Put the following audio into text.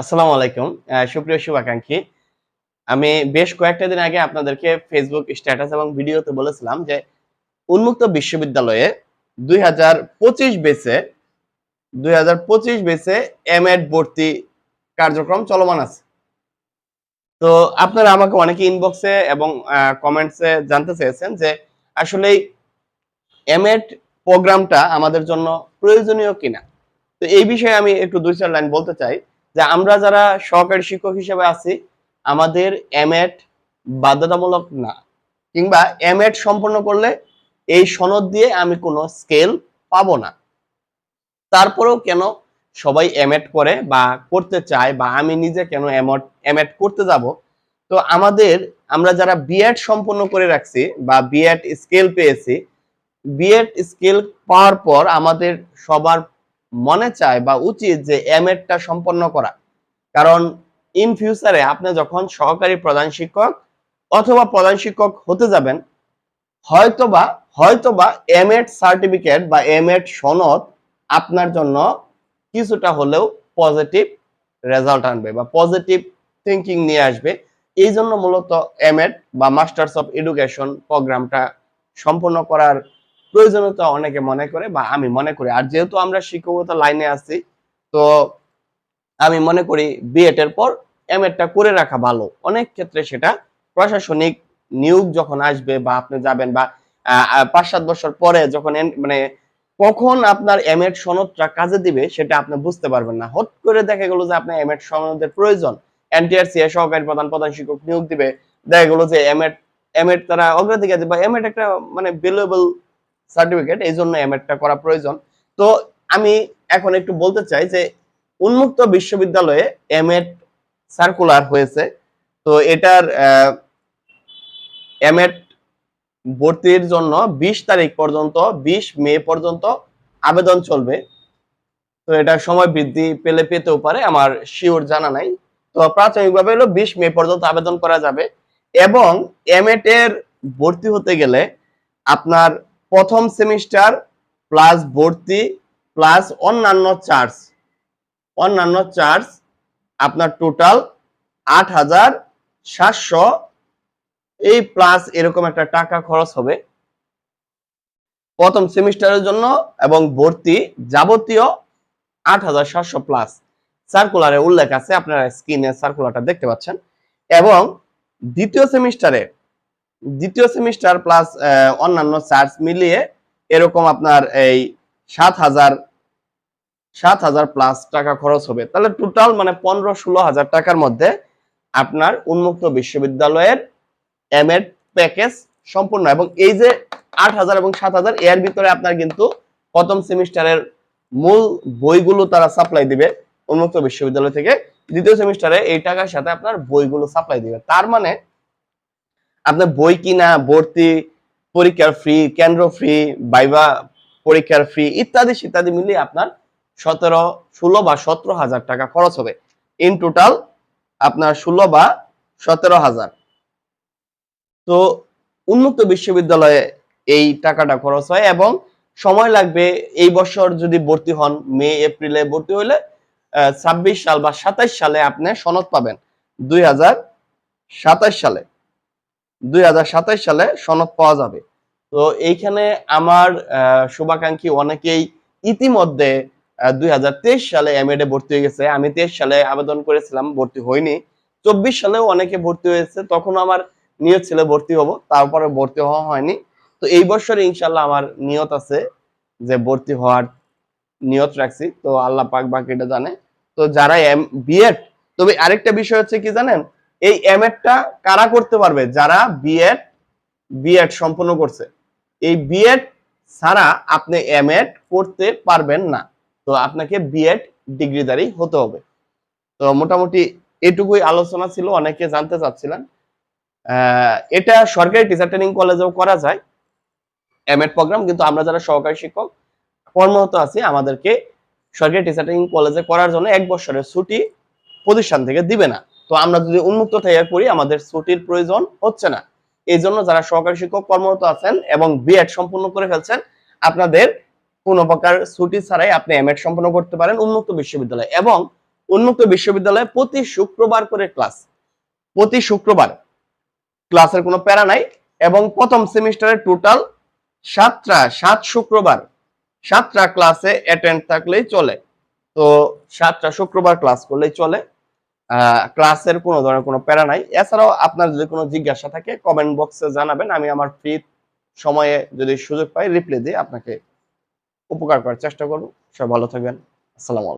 আসসালামু আলাইকুম। সুপ্রিয় শুভাকাঙ্ক্ষী, আমি বেশ কয়েকটা দিন আগে আপনাদেরকে ফেসবুক স্ট্যাটাস এবং ভিডিওতে বলেছিলাম যে উন্মুক্ত বিশ্ববিদ্যালয়ে দুই হাজার পঁচিশ বেসে দুই হাজার পঁচিশ বেসে এম এড ভর্তি কার্যক্রম চলমান আছে। তো আপনারা আমাকে অনেকে ইনবক্সে এবং কমেন্টসে জানতে চেয়েছেন যে আসলে এম এড প্রোগ্রামটা আমাদের জন্য প্রয়োজনীয় কিনা। তো এই বিষয়ে আমি একটু দুই চার লাইন বলতে চাই। যে আমরা যারা সহকারী শিক্ষক হিসেবে আছি, আমাদের এমএড বাধ্যতামূলক না। কিংবা এমএড সম্পন্ন করলে এই সনদ দিয়ে আমি কোনো স্কেল পাবো না। তারপরেও কেন সবাই এমএড করে বা করতে চায় বা আমি নিজে কেন এমএড এমএড করতে যাব? তো আমাদের, আমরা যারা বিএড সম্পন্ন করে রাখছি বা বিএড স্কেল পেয়েছি বিএড স্কেল পাওয়ার পর আমাদের সবার মনে চায় বা উচিত যে এমএডটা সম্পন্ন করা। কারণ ইন ফিউচারে আপনি যখন সহকারী প্রধান শিক্ষক অথবা প্রধান শিক্ষক হতে যাবেন, হয়তোবা হয়তোবা এমএড সার্টিফিকেট বা এম এড সনদ আপনার জন্য কিছুটা হলেও পজিটিভ রেজাল্ট আনবে বা পজিটিভ থিঙ্কিং নিয়ে আসবে। এই জন্য মূলত এমএড বা মাস্টার্স অফ এডুকেশন প্রোগ্রামটা সম্পন্ন করার প্রয়োজনীয়তা অনেকে মনে করে বা আমি মনে করি। আর যেহেতু আমরা শিক্ষকতা লাইনে আছি, তো আমি মনে করি বিএড এর পর এম এডটা করে রাখা ভালো। অনেক ক্ষেত্রে সেটা প্রশাসনিক নিয়োগ যখন আসবে বা আপনি যাবেন বা পাঁচ সাত বছর পরে যখন মানে কখন আপনার এম এড সনদটা কাজে দিবে সেটা আপনি বুঝতে পারবেন না। হট করে দেখা গেল যে আপনার এম এড সনদের প্রয়োজন। এনটিআরসি সহকারী প্রধান প্রধান শিক্ষক নিয়োগ দিবে। দেখা গেল যে এম এড এম এড তারা অগ্রাধিকার দিবে এম এড একটা মানে ভ্যালুয়েবল সার্টিফিকেট এই জন্য এম এডটা করা প্রয়োজন। তো আমি এখন একটু বলতে চাই যে, উন্মুক্ত বিশ্ববিদ্যালয়ে এম এড সার্কুলার হয়েছে। তো এটার এম এড ভর্তির জন্য বিশ তারিখ পর্যন্ত, বিশ মে পর্যন্ত আবেদন চলবে। তো এটা সময় বৃদ্ধি পেলে পেতেও পারে, আমার শিওর জানা নাই। তো প্রাথমিকভাবে হলো বিশ মে পর্যন্ত আবেদন করা যাবে। এবং এম এর ভর্তি হতে গেলে আপনার প্রথম সেমিস্টার প্লাস ভর্তি প্লাস অন্যান্য চার্জ অন্যান্য চার্জ আপনার টোটাল আট হাজার সাতশো। এই প্লাস এরকম একটা টাকা খরচ হবে। প্রথম সেমিস্টারের জন্য এবং ভর্তি যাবতীয় আট হাজার সাতশো প্লাস সার্কুলারে উল্লেখ আছে, আপনারা স্ক্রিনে সার্কুলারটা দেখতে পাচ্ছেন। এবং দ্বিতীয় সেমিস্টারে দ্বিতীয় সেমিস্টার প্লাস অন্যান্য চার্জ মিলিয়ে এরকম আপনার এই সাত হাজার সাত হাজার প্লাস টাকা খরচ হবে। তাহলে টোটাল মানে পনেরো ষোলো হাজার টাকার মধ্যে আপনার উন্মুক্ত বিশ্ববিদ্যালয়ের এম এড প্যাকেজ সম্পূর্ণ। এবং এই যে আট হাজার এবং সাত হাজার, এর ভিতরে আপনার কিন্তু প্রথম সেমিস্টারের মূল বইগুলো তারা সাপ্লাই দিবে উন্মুক্ত বিশ্ববিদ্যালয় থেকে। দ্বিতীয় সেমিস্টারে এই টাকার সাথে আপনার বইগুলো সাপ্লাই দিবে। তার মানে আপনার বই কিনা, ভর্তি, পরীক্ষার ফ্রি কেন্দ্র ফ্রি বাইবা পরীক্ষার ফ্রি ইত্যাদি ইত্যাদি মিলিয়ে আপনার সতেরো, ষোলো বা সতেরো হাজার টাকা খরচ হবে। ইন টোটাল আপনার ষোলো বা সতেরো হাজার। তো উন্মুক্ত বিশ্ববিদ্যালয়ে এই টাকাটা খরচ হয় এবং সময় লাগবে এই বছর যদি ভর্তি হন, মে, এপ্রিলে ভর্তি হলে ছাব্বিশ সাল বা সাতাইশ সালে আপনি সনদ পাবেন। দুই সালে। দুই সালে সনদ পাওয়া যাবে। তো এইখানে আমার শুভাকাঙ্ক্ষী অনেকেই ইতিমধ্যে দুই হাজার তেইশ সালে এম এ ভর্তি হয়ে গেছে। আমি তেইশ সালে আবেদন করেছিলাম, ভর্তি হয়নি চব্বিশ সালেও অনেকে ভর্তি হয়েছে। তখন আমার নিয়ত ছিল ভর্তি হব, তারপরে ভর্তি হওয়া হয়নি। তো এই বছরে ইনশাল্লাহ আমার নিয়ত আছে যে ভর্তি হওয়ার নিয়ত রাখছি। তো আল্লাহ পাক বাকিটা জানে। তো যারা এম বিএড তবে আরেকটা বিষয় হচ্ছে কি জানেন? এই এম এডটা কারা করতে পারবে? যারা বিএড বিএড সম্পন্ন করছে। এই বিএড ছাড়া আপনি এম এড করতে পারবেন না। তো আপনাকে বিএড ডিগ্রিধারী হতে হবে। তো মোটামুটি এটুকুই আলোচনা ছিল, অনেকে জানতে চাচ্ছিলেন। এটা সরকারি টিচার ট্রেনিং কলেজেও করা যায়। এম এড প্রোগ্রাম কিন্তু আমরা যারা সহকারী শিক্ষক, কর্মরত আছি, আমাদেরকে সরকারি টিচার ট্রেনিং কলেজে করার জন্য এক বছরের ছুটি প্রতিষ্ঠান থেকে দিবে না। তো আমরা যদি উন্মুক্ত থেকে করি আমাদের ছুটির প্রয়োজন হচ্ছে না। এই জন্য যারা সহকারী শিক্ষক কর্মরত আছেন এবং বিএড সম্পূর্ণ করে ফেলছেন, আপনাদের কোনো প্রকার ছুটি ছাড়াই আপনি এমএড সম্পন্ন করতে পারেন উন্মুক্ত বিশ্ববিদ্যালয়। এবং উন্মুক্ত বিশ্ববিদ্যালয়ে প্রতি শুক্রবার করে ক্লাস, প্রতি শুক্রবার ক্লাসের কোনো প্যারা নাই এবং প্রথম সেমিস্টারে টোটাল সাতটা, সাত শুক্রবার, সাতটা ক্লাসে অ্যাটেন্ড থাকলেই চলে। তো সাতটা শুক্রবার ক্লাস করলেই চলে। ক্লাসের কোনো ধরনের কোনো প্যারা নাই। এছাড়াও আপনার যদি কোনো জিজ্ঞাসা থাকে কমেন্ট বক্সে জানাবেন। আমি আমার ফ্রি সময়ে যদি সুযোগ পাই রিপ্লাই দিয়ে আপনাকে উপকার করার চেষ্টা করব। সবাই ভালো থাকবেন। আসসালামু আলাইকুম।